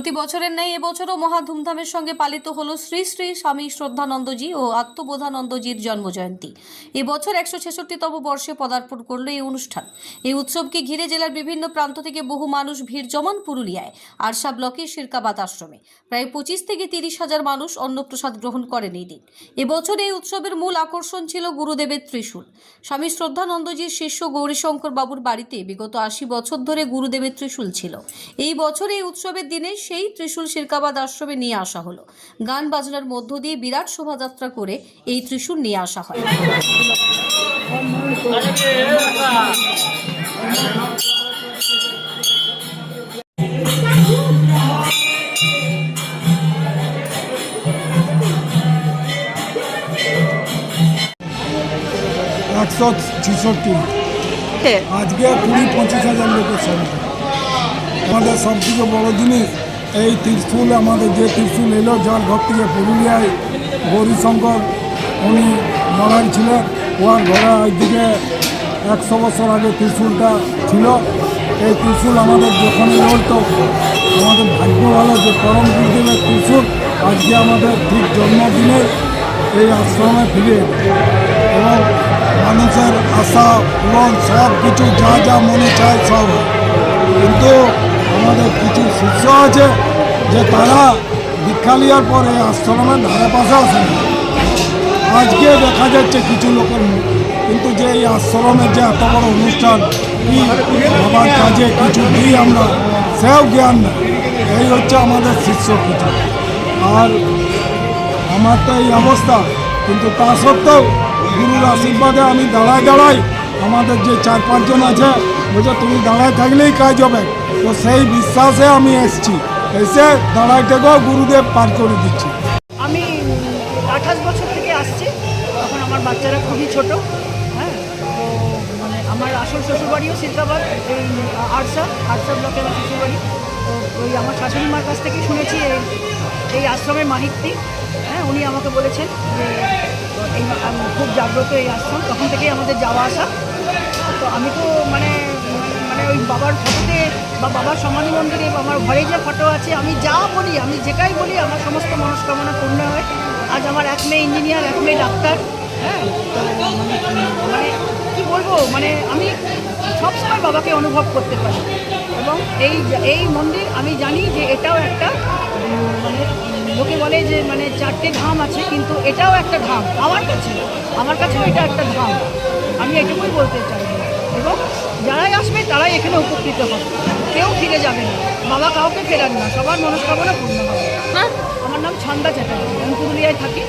প্রতি বছরের ন্যায় এবছরও মহা ধুমধামের সঙ্গে পালিত হলো শ্রী শ্রী স্বামী শ্রদ্ধানন্দজি ও আত্মবোধানন্দজির জন্মজয়ন্তী। এবছর একশো ছেষট্টিতম বর্ষে পদার্পণ করল এই অনুষ্ঠান। এই উৎসবকে ঘিরে জেলার বিভিন্ন প্রান্ত থেকে বহু মানুষ ভিড় জমান পুরুলিয়ায় আরশা ব্লকের শিরকাবাদ আশ্রমে। প্রায় পঁচিশ থেকে তিরিশ হাজার মানুষ অন্নপ্রসাদ গ্রহণ করেন এই দিন। এবছর এই উৎসবের মূল আকর্ষণ ছিল গুরুদেবের ত্রিশূল। স্বামী শ্রদ্ধানন্দজির শিষ্য গৌরীশঙ্কর বাবুর বাড়িতে বিগত আশি বছর ধরে গুরুদেবের ত্রিশূল ছিল। এই বছর এই উৎসবের দিনে সেই ত্রিশূল শিরকাবাদ আশ্রমে নিয়ে আসা হলো। গান বাজনার মধ্য দিয়ে বিরাট শোভাযাত্রা করে এই ত্রিশূল নিয়ে আসা হয়। একশো ছেষট্টি। আজকে কুড়ি পঁচিশ হাজার লোকের সঙ্গে আমাদের সব থেকে বড় জিনিস এই ত্রিশুল আমাদের যে ত্রিশুল এলো, যার ঘর থেকে পুরুলিয়ায় গৌরীশঙ্কর, উনি মহারাজ ছিলেন। ওয়ার ঘরে একদিকে একশো বছর আগে ত্রিশুলটা ছিল। এই ত্রিশুল আমাদের যখনই লড়তো আমাদের ভাগ্য ভালো যে পরম গুরুদেবের ত্রিশুল, আজকে আমাদের ঠিক জন্মদিনে এই আশ্রমে ফিরে। এবং মানুষের আশা পূরণ সব কিছু যা যা মনে চায় সব আছে যে তারা দীক্ষা নেওয়ার পরে আশ্রমের ধারে পাশে আসে আজকে দেখা যাচ্ছে কিছু লোকের কিন্তু যে এই আশ্রমের যে এত বড় অনুষ্ঠান বাবার কাজে কিছু দিই আমরা, সেও জ্ঞান না এই হচ্ছে আমাদের শিষ্য কিছু আর আমার তো এই অবস্থা, কিন্তু তা সত্ত্বেও গুরুর আশীর্বাদে আমি দাঁড়ায় দাঁড়াই আমাদের যে চার পাঁচজন আছে বলছে, তুমি দাঁড়ায় থাকলেই কাজ হবে। তো সেই বিশ্বাসে আমি এসছি। এসে দাঁড়াই থেকেও গুরুদেব পার করে দিচ্ছি। আমি আঠাশ বছর থেকে আসছি। তখন আমার বাচ্চারা খুবই ছোট হ্যাঁ? তো মানে আমার আসল শ্বশুরবাড়িও সিদ্ধাবাদ, এই আরসা আরসা ব্লকের শ্বশুরবাড়ি। তো ওই আমার শাশুড়ি মার কাছ থেকে শুনেছি এই এই আশ্রমের মাহিকটি হ্যাঁ? উনি আমাকে বলেছেন যে, এই খুব জাগ্রত এই আশ্রম। তখন থেকেই আমাদের যাওয়া আসা। তো আমি তো মানে ওই বাবার ফটোতে বা বাবার সমাধি মন্দিরে আমার ঘরে যে ফটো আছে, আমি যা বলি, আমি যেটাই বলি, আমার সমস্ত মনস্কামনা পূর্ণ হয়। আজ আমার এক মেয়ে ইঞ্জিনিয়ার, এক মেয়ে ডাক্তার হ্যাঁ? মানে কী বলব মানে আমি সবসময় বাবাকে অনুভব করতে পারি। এবং এই এই মন্দির আমি জানি যে এটাও একটা মানে লোকে বলে যে মানে চারটে ধাম আছে, কিন্তু এটাও একটা ধাম। আমার কাছে, আমার কাছেও এটা একটা ধাম। আমি এটুকুই বলতে চাই। এবং তারাই এখানে উপকৃত হবে। কেউ ফিরে যাবে না। বাবা কাউকে ফেরান না। সবার মনস্কামনা পূর্ণ হবে। আমার নাম ছন্দা চ্যাটার্জি। আমি পুরুলিয়ায় থাকি।